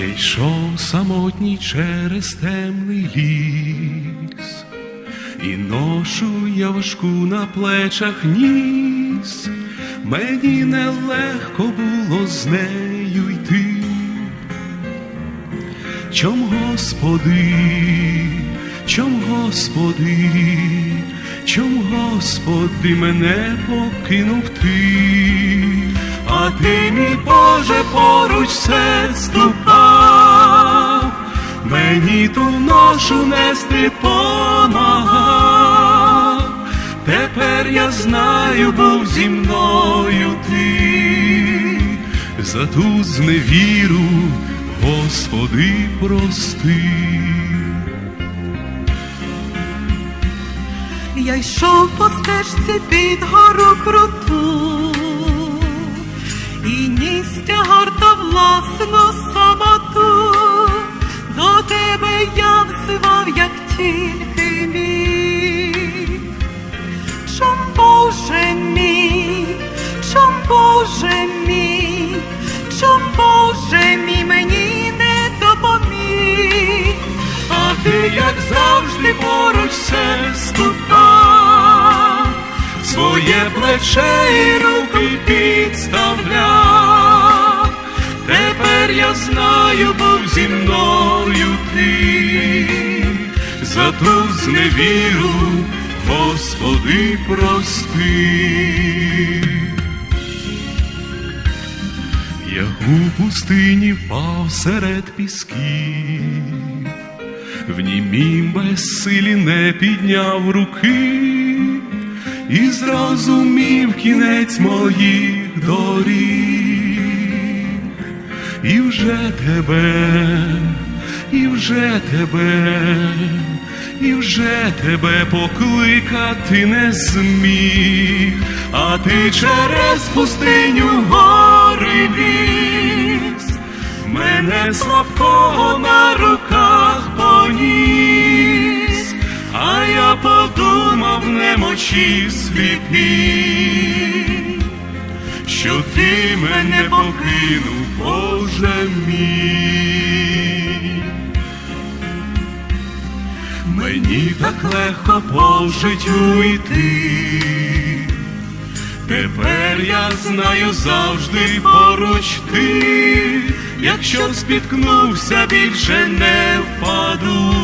Я йшов самотній через темний ліс, і ношу я важку на плечах ніс, мені нелегко було з нею йти. Чом Господи, чом Господи, чом Господи мене покинув ти, а ти, мій Боже, поруч все ступав, мені ту ношу нести помагав, тепер я знаю, був зі мною ти, за ту зневіру, Господи, прости. Я йшов по стежці під гору круту, і ніс тягар та власну самоту, до тебе я взивав, як тільки міг. Чом Боже мій, чом Боже мій, чом Боже мій мені не допоміг. А ти, як завжди, поруч все ступав, своє плече і руки підставляв. Тепер я знаю, був зі мною ти, за ту зневіру, Господи, прости. Я у пустині впав серед пісків, в німім безсилі не підняв руки і зрозумів кінець моїх доріг, і вже тебе, і вже тебе, і вже тебе покликати не зміг, а ти через пустиню гори ліз, мене слабкого на руках поніс, а я подумав немочі сліпі, що ти мене покинув, Боже мій. Мені так легко по життю йти. Тепер я знаю завжди поруч ти, якщо спіткнувся, більше не впаду,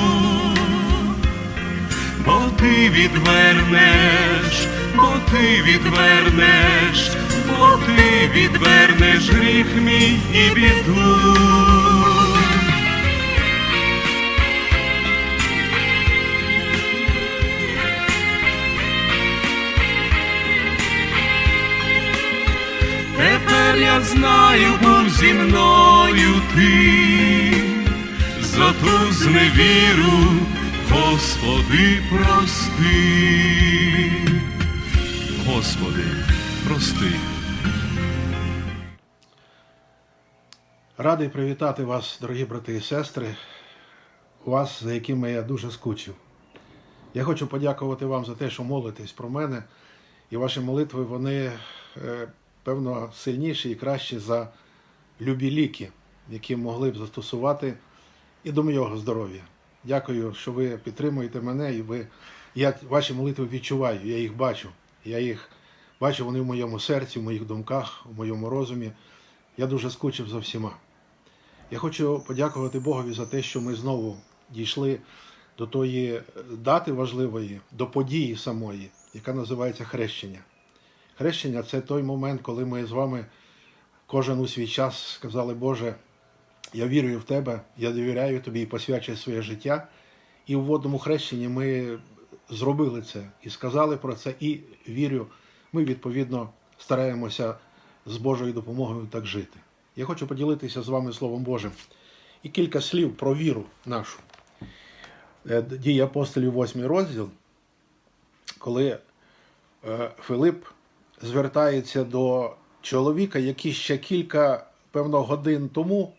ти відвернеш, бо ти відвернеш, бо ти відвернеш гріх мій і біду. Тепер я знаю, був зі мною ти, за ту зневіру, Господи, прости. Господи, прости. Радий привітати вас, дорогі брати і сестри, вас, за якими я дуже скучив. Я хочу подякувати вам за те, що молитесь про мене, і ваші молитви, вони, е, певно, сильніші і кращі за любі ліки, які могли б застосувати і до моєго здоров'я. Дякую, що ви підтримуєте мене, і ви, я ваші молитви відчуваю, я їх бачу. Я їх бачу, вони в моєму серці, в моїх думках, у моєму розумі. Я дуже скучив за всіма. Я хочу подякувати Богові за те, що ми знову дійшли до тої дати важливої, до події самої, яка називається хрещення. Хрещення це той момент, коли ми з вами кожен у свій час сказали, Боже, я вірую в Тебе, я довіряю Тобі і посвячую своє життя. І в водному хрещенні ми зробили це і сказали про це, і вірю, ми відповідно стараємося з Божою допомогою так жити. Я хочу поділитися з вами Словом Божим і кілька слів про віру нашу. Е, Дії апостолів, 8 розділ, коли е, Филип звертається до чоловіка, який ще кілька певно годин тому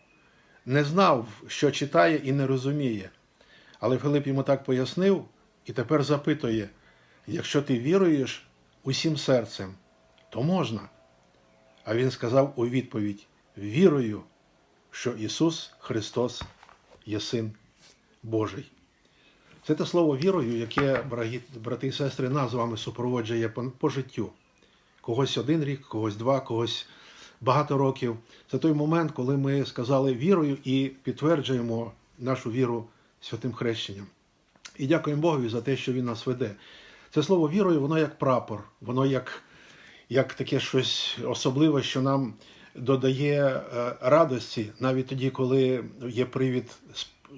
не знав, що читає і не розуміє. Але Филип йому так пояснив і тепер запитує: якщо ти віруєш усім серцем, то можна. А він сказав у відповідь: Вірую, що Ісус Христос є Син Божий. Це те слово вірою, яке, брати і сестри, нас з вами супроводжує по, життю. Когось один рік, когось два, когось багато років. Це той момент, коли ми сказали вірою і підтверджуємо нашу віру святим хрещенням. І дякуємо Богові за те, що Він нас веде. Це слово вірою, воно як прапор, воно як, як таке щось особливе, що нам додає е, радості, навіть тоді, коли є привід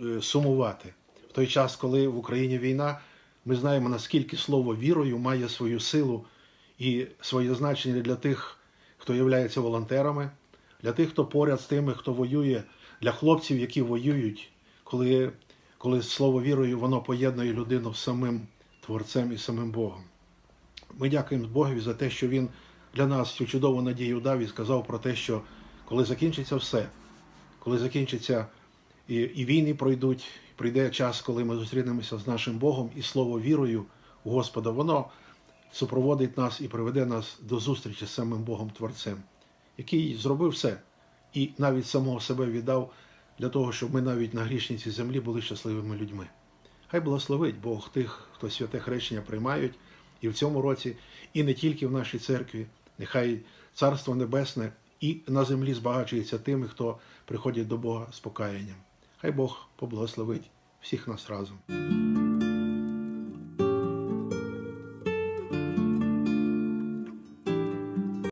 е, сумувати. В той час, коли в Україні війна, ми знаємо, наскільки слово вірою має свою силу і своє значення для тих, хто є волонтерами, для тих, хто поряд з тими, хто воює, для хлопців, які воюють, коли, коли слово вірою воно поєднує людину з самим Творцем і самим Богом. Ми дякуємо Богові за те, що Він для нас цю чудову надію дав і сказав про те, що коли закінчиться все, коли закінчиться і, і війни пройдуть, прийде час, коли ми зустрінемося з нашим Богом, і слово вірою у Господа, воно супроводить нас і приведе нас до зустрічі з самим Богом Творцем, який зробив все і навіть самого себе віддав для того, щоб ми навіть на грішній цій землі були щасливими людьми. Хай благословить Бог тих, хто святе хрещення приймають і в цьому році, і не тільки в нашій церкві. Нехай Царство Небесне і на землі збагачується тими, хто приходить до Бога з покаянням. Хай Бог поблагословить всіх нас разом.